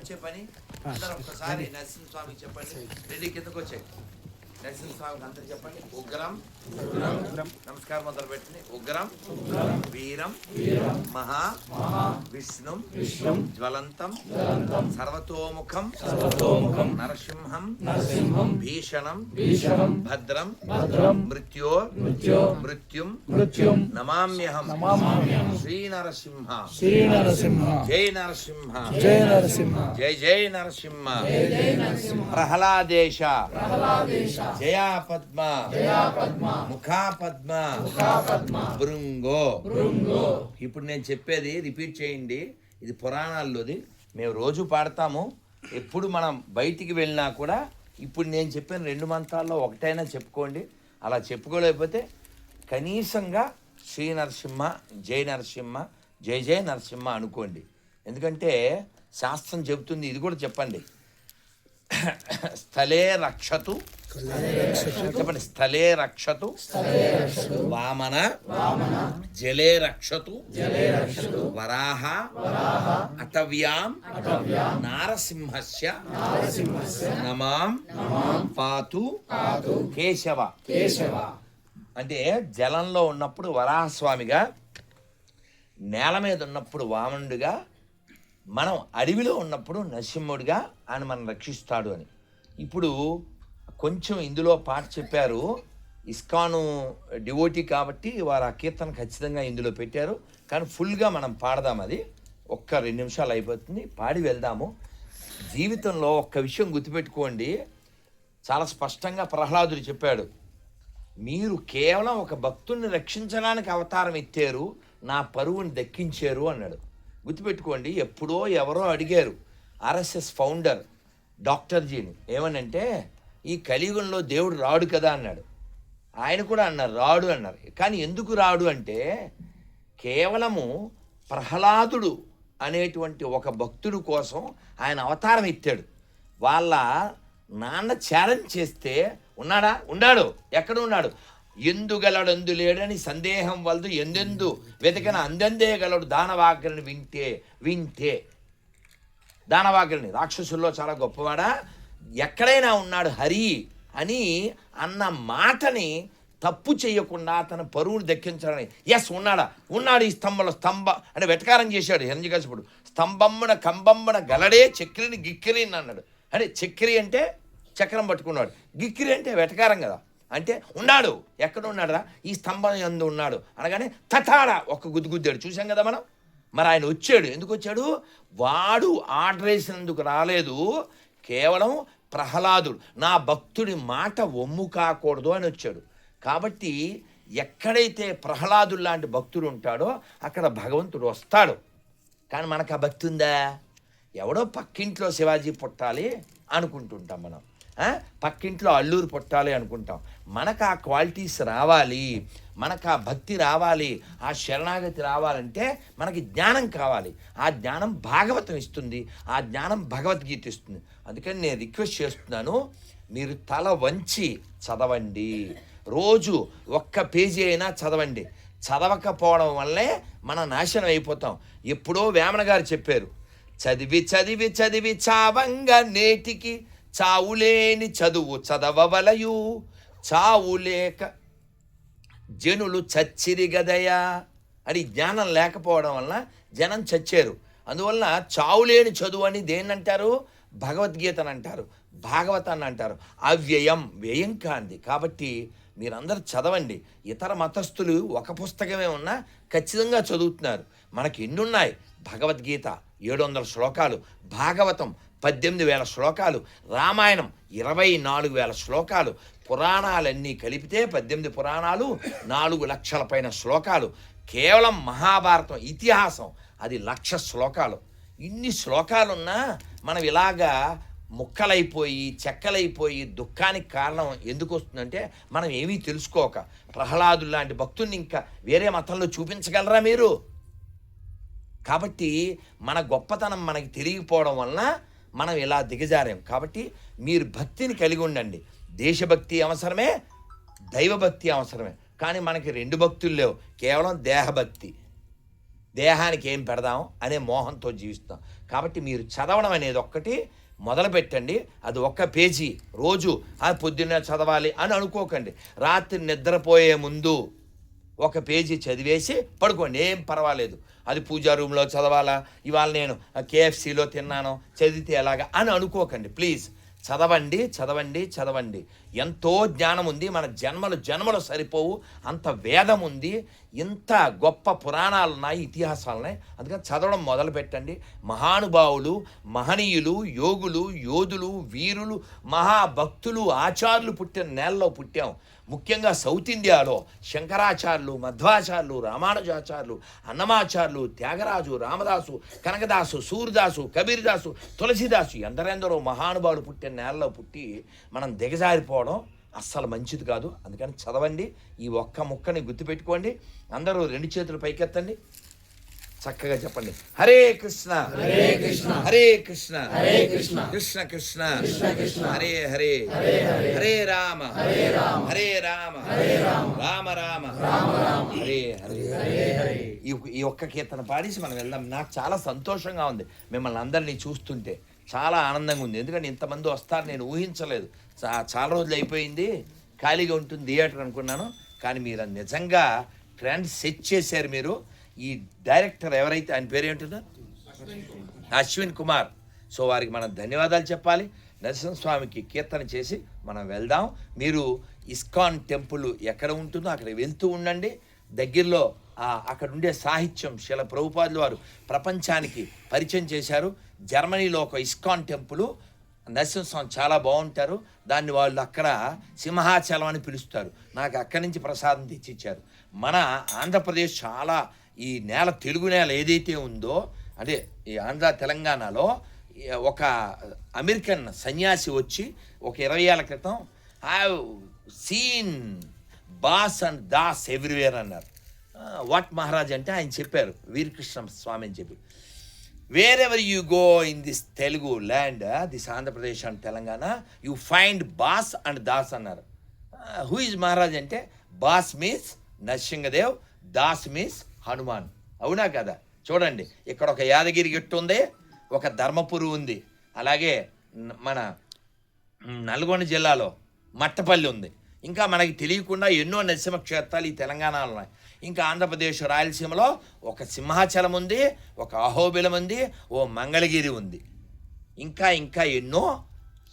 వచ్చే పని అందరూ ఒక్కసారి నరసింహస్వామికి చెప్పండి. రెడీ కిందకు వచ్చాయి. నరసింహస్వామికి అంతా చెప్పండి. ఉగ్రం. నమస్కారం మొదలు పెట్టండి. ఉగ్రం. వీరం. మహా. విష్ణు. జ్వలంతం. సర్వతోముఖం. నరసింహం. భీషణం. భద్రం. మృత్యో. మృత్యుం. మృత్యుం నమామ్యహం. శ్రీ నరసింహ శ్రీ నరసింహ. జై నరసింహ జయ నరసింహ. జై జై నరసింహ. ప్రహ్లాదేశ. జయా పద్మ. ముఖా పద్మ. బృంగో ఇప్పుడు నేను చెప్పేది రిపీట్ చేయండి. ఇది పురాణాల్లోది. మేము రోజు పాడతాము. ఎప్పుడు మనం బయటికి వెళ్ళినా కూడా ఇప్పుడు నేను చెప్పిన రెండు మంత్రాల్లో ఒకటైనా చెప్పుకోండి. అలా చెప్పుకోలేకపోతే కనీసంగా శ్రీ నరసింహ జై నరసింహ జై జై నరసింహ అనుకోండి. ఎందుకంటే శాస్త్రం చెబుతుంది ఇది కూడా చెప్పండి. స్థలే రక్షతు చెప్పండి. స్థలే రక్షతు. వామన. జలే రక్షతు. వరాహ. అటవ్యాం. నారసింహస్య. నమాం. పాతు. కేశవ. కేశవ. అంటే జలంలో ఉన్నప్పుడు వరాహస్వామిగా నేల మీద ఉన్నప్పుడు వామనుడిగా మనం అడవిలో ఉన్నప్పుడు నరసింహుడిగా ఆయన మనం రక్షిస్తాడు అని. ఇప్పుడు కొంచెం ఇందులో పాట చెప్పారు. ఇస్కాను డివోటీ కాబట్టి వారు ఆ కీర్తన ఖచ్చితంగా ఇందులో పెట్టారు. కానీ ఫుల్గా మనం పాడదాం అది. ఒక్క రెండు నిమిషాలు అయిపోతుంది. పాడి వెళ్దాము. జీవితంలో ఒక్క విషయం గుర్తుపెట్టుకోండి. చాలా స్పష్టంగా ప్రహ్లాదుడు చెప్పాడు. మీరు కేవలం ఒక భక్తుడిని రక్షించడానికి అవతారం ఎత్తారు. నా పరువుని దక్కించారు అన్నాడు. గుర్తుపెట్టుకోండి ఎప్పుడో ఎవరో అడిగారు. ఆర్ఎస్ఎస్ ఫౌండర్ డాక్టర్జీని. ఏమనంటే ఈ కలియుగంలో దేవుడు రాడు కదా అన్నాడు. ఆయన కూడా అన్నారు రాడు అన్నారు. కానీ ఎందుకు రాడు అంటే కేవలము ప్రహ్లాదుడు అనేటువంటి ఒక భక్తుడు కోసం ఆయన అవతారం ఎత్తాడు. వాళ్ళ నాన్న ఛాలెంజ్ చేస్తే ఉన్నాడా? ఉన్నాడు. ఎక్కడ ఉన్నాడు? ఎందుగలడు అందులేడని సందేహం వలదు ఎందెందు వెతకన అందందే గలడు దానవాగ్రని వింటే వింటే. దానవాగ్రని రాక్షసుల్లో చాలా గొప్పవాడా? ఎక్కడైనా ఉన్నాడు హరి అని అన్న మాటని తప్పు చేయకుండా తన పరువును దక్కించాలని ఎస్ ఉన్నాడా? ఉన్నాడు ఈ స్తంభంలో. స్తంభ అంటే వెటకారం చేశాడు హిరణ్యకశిపుడు స్తంభమ్మన కంబమ్మన గలడే చక్రిని గిక్కిరి అన్నాడు. అంటే చక్రి అంటే చక్రం పట్టుకున్నాడు. గిక్కిరి అంటే వెటకారం కదా. అంటే ఉన్నాడు. ఎక్కడ ఉన్నాడురా? ఈ స్తంభం ఎందు ఉన్నాడు. అనగానే తటాడ ఒక గుద్దుగుద్దాడు చూసాం కదా మనం? మరి ఆయన వచ్చాడు. ఎందుకు వచ్చాడు? వాడు ఆర్డర్ వేసినందుకు రాలేదు. కేవలం ప్రహ్లాదుడు నా భక్తుడి మాట ఒమ్ము కాకూడదు అని వచ్చాడు. కాబట్టి ఎక్కడైతే ప్రహ్లాదుడు లాంటి భక్తుడు ఉంటాడో అక్కడ భగవంతుడు వస్తాడు. కానీ మనకు ఆ భక్తి ఉందా? ఎవడో పక్కింట్లో శివాజీ పుట్టాలి అనుకుంటుంటాం మనం. పక్కింట్లో అల్లూరు పుట్టాలి అనుకుంటాం. మనకు ఆ క్వాలిటీస్ రావాలి. మనకు ఆ భక్తి రావాలి ఆ శరణాగతి రావాలంటే మనకి జ్ఞానం కావాలి. ఆ జ్ఞానం భాగవతం ఇస్తుంది ఆ జ్ఞానం భగవద్గీత ఇస్తుంది. అందుకని నేను రిక్వెస్ట్ చేస్తున్నాను మీరు తల వంచి చదవండి. రోజు ఒక్క పేజీ అయినా చదవండి. చదవకపోవడం వల్లే మన నాశనం అయిపోతాం. ఎప్పుడో వేమన గారు చెప్పారు చదివి చదివి చదివి చావంగా నేటికి చావులేని చదువు చదవవలయు. చావులేక జనులు చచ్చిరి గదయా అని జ్ఞానం లేకపోవడం వలన జనం చచ్చారు. అందువలన చావులేని చదువు అని దేన్నంటారు? భగవద్గీతను అంటారు భాగవతాన్ని అంటారు. అవ్యయం వ్యయం కాంది. కాబట్టి మీరందరూ చదవండి. ఇతర మతస్థులు ఒక పుస్తకమే ఉన్నా ఖచ్చితంగా చదువుతున్నారు. మనకి ఎన్నున్నాయి? భగవద్గీత ఏడు వందల శ్లోకాలు. భాగవతం పద్దెనిమిది వేల శ్లోకాలు రామాయణం ఇరవై నాలుగు వేల శ్లోకాలు పురాణాలన్నీ కలిపితే పద్దెనిమిది పురాణాలు నాలుగు లక్షల పైన శ్లోకాలు. కేవలం మహాభారతం ఇతిహాసం అది లక్ష శ్లోకాలు. ఇన్ని శ్లోకాలున్నా మనం ఇలాగా ముక్కలైపోయి చెక్కలైపోయి దుఃఖానికి కారణం ఎందుకు వస్తుందంటే మనం ఏమీ తెలుసుకోక. ప్రహ్లాదులు లాంటి భక్తుల్ని ఇంకా వేరే మతంలో చూపించగలరా మీరు? కాబట్టి మన గొప్పతనం మనకి తెలియకపోవడం వలన మనం ఇలా దిగజారాం. కాబట్టి మీరు భక్తిని కలిగి ఉండండి. దేశభక్తి అవసరమే దైవభక్తి అవసరమే. కానీ మనకి రెండు భక్తులు లేవు. కేవలం దేహభక్తి. దేహానికి ఏం పెడదాం అనే మోహంతో జీవిస్తాం. కాబట్టి మీరు చదవడం అనేది ఒక్కటి మొదలు పెట్టండి అది ఒక్క పేజీ. రోజు అది పొద్దున్నే చదవాలి అని అనుకోకండి. రాత్రి నిద్రపోయే ముందు ఒక పేజీ చదివేసి పడుకోండి ఏం పర్వాలేదు. అది పూజా రూమ్లో చదవాలా? ఇవాళ నేను కేఎఫ్సిలో తిన్నాను చదివితే ఎలాగా? అని అనుకోకండి ప్లీజ్. చదవండి చదవండి చదవండి. ఎంతో జ్ఞానం ఉంది మన జన్మలు జన్మలు సరిపోవు అంత వేదం ఉంది ఇంత గొప్ప పురాణాలు ఉన్నాయి ఇతిహాసాలు ఉన్నాయి అందుకని చదవడం మొదలు పెట్టండి. మహానుభావులు మహనీయులు యోగులు యోధులు వీరులు మహాభక్తులు ఆచార్యులు పుట్టిన నేలలో పుట్టాం. ముఖ్యంగా సౌత్ ఇండియాలో శంకరాచార్యులు మధ్వాచార్యులు రామానుజాచార్యులు అన్నమాచార్యులు త్యాగరాజు రామదాసు కనకదాసు సూర్యదాసు కబీర్దాసు తులసిదాసు ఎందరెందరో మహానుభావులు పుట్టిన నేలలో పుట్టి మనం దిగజారిపోవడం అస్సలు మంచిది కాదు. అందుకని చదవండి ఈ ఒక్క ముక్కని గుర్తుపెట్టుకోండి అందరూ రెండు చేతులు పైకెత్తండి. చక్కగా చెప్పండి. హరే కృష్ణ. హరే కృష్ణ. హరే కృష్ణ. హరే కృష్ణ. కృష్ణ కృష్ణ. హరే హరే. హరే రామ. హరే రామ. హరే రామ. హరే రామ. రామ హరే హరే. ఈ ఒక్క కీర్తన పాడేసి మనం వెళ్దాం. నాకు చాలా సంతోషంగా ఉంది మిమ్మల్ని అందరినీ చూస్తుంటే. చాలా ఆనందంగా ఉంది. ఎందుకంటే ఇంతమంది వస్తారు నేను ఊహించలేదు. చా- చాలా రోజులు అయిపోయింది. ఖాళీగా ఉంటుంది థియేటర్ అనుకున్నాను. కానీ మీరు నిజంగా ట్రెండ్ సెట్ చేశారు మీరు. ఈ డైరెక్టర్ ఎవరైతే ఆయన పేరు ఏంటుందో అశ్విన్ కుమార్. సో వారికి మనం ధన్యవాదాలు చెప్పాలి. నరసింహస్వామికి కీర్తన చేసి మనం వెళ్దాం. మీరు ఇస్కాన్ టెంపుల్ ఎక్కడ ఉంటుందో అక్కడ వెళ్తూ ఉండండి. దగ్గరలో అక్కడ ఉండే సాహిత్యం శిల ప్రభుపాదులు వారు ప్రపంచానికి పరిచయం చేశారు. జర్మనీలో ఒక ఇస్కాన్ టెంపుల్. నరసింహస్వామి చాలా బాగుంటారు. దాన్ని వాళ్ళు అక్కడ సింహాచలం అని పిలుస్తారు. నాకు అక్కడి నుంచి ప్రసాదం తెచ్చిచ్చారు. మన ఆంధ్రప్రదేశ్ చాలా ఈ నేల తెలుగు నేల ఏదైతే ఉందో అంటే ఈ ఆంధ్ర తెలంగాణలో ఒక అమెరికన్ సన్యాసి వచ్చి ఒక ఇరవై ఏళ్ళ క్రితం have seen boss and Das everywhere అన్నారు. వాట్ మహారాజ్ అంటే ఆయన చెప్పారు వీరకృష్ణ స్వామి అని చెప్పి. Wherever you go in this Telugu land this Andhra Pradesh and Telangana you find boss and Das అన్నారు. హూ ఇస్ మహారాజ్ అంటే boss means Narasimhadev Das means Hanuman. అవునా కదా? చూడండి ఇక్కడ ఒక యాదగిరి గిట్టు ఉంది ఒక ధర్మపురి ఉంది అలాగే మన నల్గొండ జిల్లాలో మట్టపల్లి ఉంది. ఇంకా మనకి తెలియకుండా ఎన్నో నరసింహ క్షేత్రాలు ఈ తెలంగాణలో ఉన్నాయి. ఇంకా ఆంధ్రప్రదేశ్ రాయలసీమలో ఒక సింహాచలం ఉంది ఒక అహోబిలం ఉంది ఓ మంగళగిరి ఉంది. ఇంకా ఇంకా ఎన్నో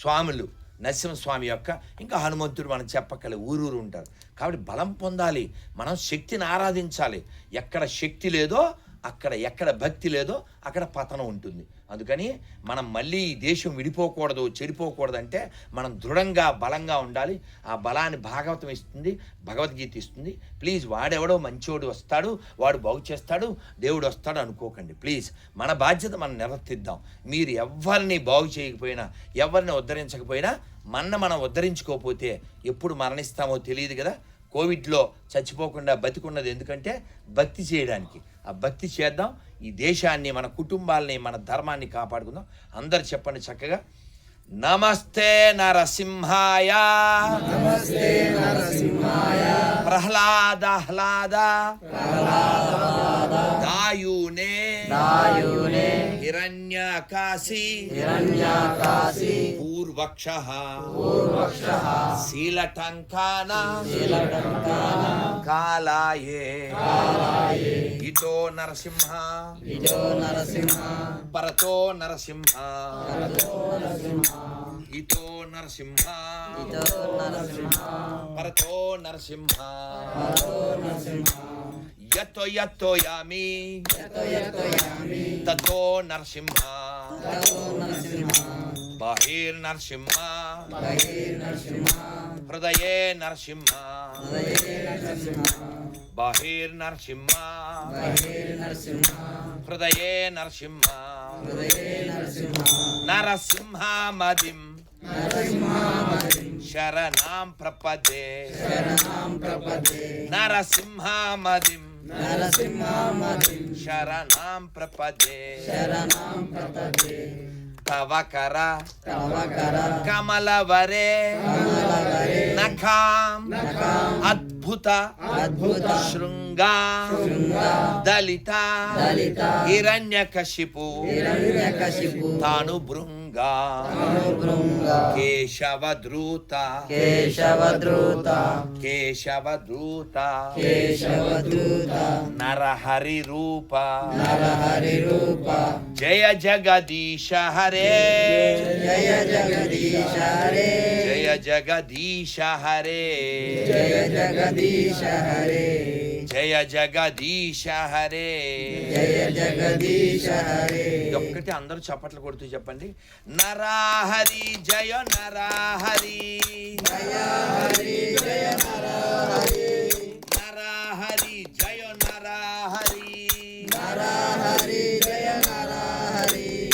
స్వాములు నరసింహస్వామి యొక్క ఇంకా హనుమంతుడు మనం చెప్పక్కలే ఊరూరు ఉంటారు. కాబట్టి బలం పొందాలి మనం శక్తిని ఆరాధించాలి. ఎక్కడ శక్తి లేదో అక్కడ ఎక్కడ భక్తి లేదో అక్కడ పతనం ఉంటుంది. అందుకని మనం మళ్ళీ ఈ దేశం విడిపోకూడదు చెడిపోకూడదు అంటే మనం దృఢంగా బలంగా ఉండాలి. ఆ బలాన్ని భాగవతం ఇస్తుంది భగవద్గీత ఇస్తుంది. ప్లీజ్ వాడెవడో మంచోడు వస్తాడు వాడు బాగు చేస్తాడు దేవుడు వస్తాడు అనుకోకండి. ప్లీజ్ మన బాధ్యత మనం నిర్వర్తిద్దాం. మీరు ఎవరిని బాగు చేయకపోయినా ఎవరిని ఉద్ధరించకపోయినా మన మనం ఉద్ధరించుకోకపోతే ఎప్పుడు మరణిస్తామో తెలియదు కదా. కోవిడ్లో చచ్చిపోకుండా బతికున్నది ఎందుకంటే భక్తి చేయడానికి. ఆ భక్తి చేద్దాం. ఈ దేశాన్ని మన కుటుంబాలని మన ధర్మాన్ని కాపాడుకుందాం. అందరు చెప్పండి చక్కగా. నమస్తే నరసింహాయ. నమస్తే నరసింహాయ. దాయునే హిరణ్యకాశి. హిరణ్యకాశి. పూర్వక్ష. పూర్వక్ష. శీలటంకాన. శీలటంకాన. కాలాయే కాలాయే ఇటో నరసింహ. ఇటో నరసింహ. పరతో నరసింహ. పరతో నరసింహ. ఇటో నరసింహ. ఇటో నరసింహ. పరతో నరసింహ. పరతో నరసింహ. యతో యతో యతో యామి తతో నరసింహ నరసింహ బాహిర్ నరసింహ నరసింహ హృదయే నరసింహ నరసింహ బాహిర్ నరసింహ నరసింహ హృదయే నరసింహ హృదయే నరసింహ నరసింహ మదిం శరణాం ప్రపదే నరసింహమదిం నరసింహమదిం శరణాం ప్రపదే. శరణాం ప్రపదే తవకర. తవకర కమలవరే. కమలవరే నఖాం. నఖాం అద్భుత. అద్భుత శృంగ. శృంగ దళిత. దళిత. హిరణ్యకశిపు. హిరణ్యకశిపు. తాను భృంగ भृङ्गा केशवद्रूत केशवद्रूत केशवद्रूत केशवद्रूत नरहरिरूप नरहरिरूप जय जगदीश हरे जय जगदीश हरे जय जगदीश हरे जय जगदीश हरे జయ జగదీశ హరే. జయ జగదీశ హరే. ఒక్కటి అందరూ చప్పట్లు కొడుతూ చెప్పండి. నరాహరి జయ నరాహరి. హరి జయ నరహరి. నరాహరి జయ నరాహరి. నరహరి జయ నరహరి.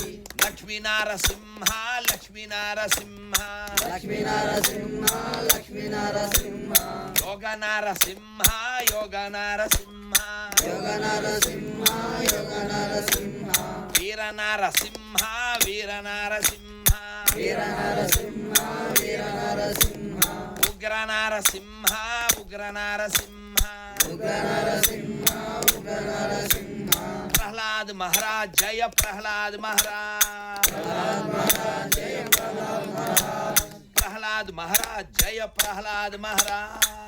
లక్ష్మీ నారసింహ లక్ష్మీ నారసింహ లక్ష్మీ నరసింహ లక్ష్మీ నరసింహ యోగ నారసింహ యోగ నారసింహ యోగ నరసింహ యోగ నరసింహ వీర నారసింహ వీర నారసింహ వీర నరసింహ వీర నరసింహ ఉగ్ర నారసింహ ఉగ్ర ఉగ్ర నరసింహ ఉగ్ర నరసింహ ప్రహ్లాద్ మహారాజ్ జయ ప్రహ్లాద్ మహారాజ్ ప్రహ్లాద్ మహారాజ్ జయ ప్రహ్లాద్ మహారాజ్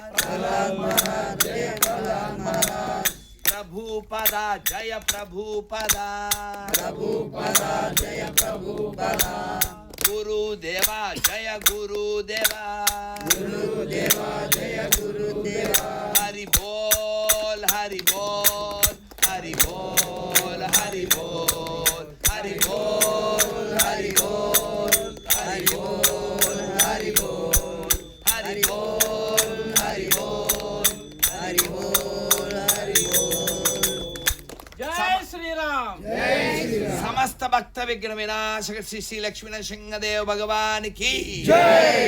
ప్రభుపద జయ ప్రభుపద ప్రభుపద జయ ప్రభుపద గురుదేవ జయ గురుదేవ గురుదేవ జయ గురుదేవా విఘ్నవినాశక శ్రీ శ్రీ లక్ష్మీ నరసింహదేవ భగవానికి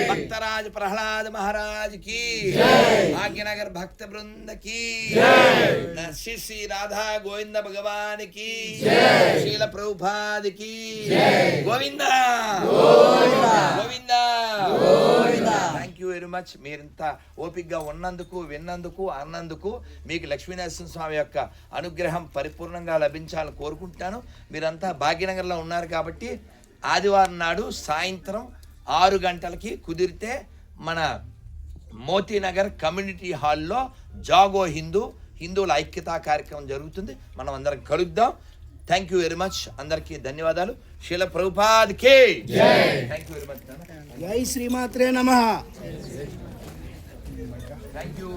భక్తరాజ ప్రహ్లాద మహారాజ్కి. భాగ్యనగర్ భక్త బృందకి. శ్రీ శ్రీ రాధా గోవింద భగవానికి. Srila ప్రభుపాదికి. Govinda! Govinda! Govinda! Thank you very much మీరింత ఓపికగా ఉన్నందుకు విన్నందుకు అన్నందుకు మీకు లక్ష్మీనరసింహ స్వామి యొక్క అనుగ్రహం పరిపూర్ణంగా లభించాలని కోరుకుంటున్నాను. మీరంతా భాగ్యనగర్లో ఉన్నారు కాబట్టి ఆదివారం నాడు సాయంత్రం ఆరు గంటలకి కుదిరితే మన మోతీనగర్ కమ్యూనిటీ హాల్లో జాగో హిందూ హిందువుల ఐక్యతా కార్యక్రమం జరుగుతుంది. మనం అందరం కలుద్దాం. థ్యాంక్ యూ వెరీ మచ్ అందరికీ ధన్యవాదాలు. శీల ప్రభుపాద్ కే థ్యాంక్ యూ వెరీ మచ్ జై శ్రీమాత్రే నమ. Thank you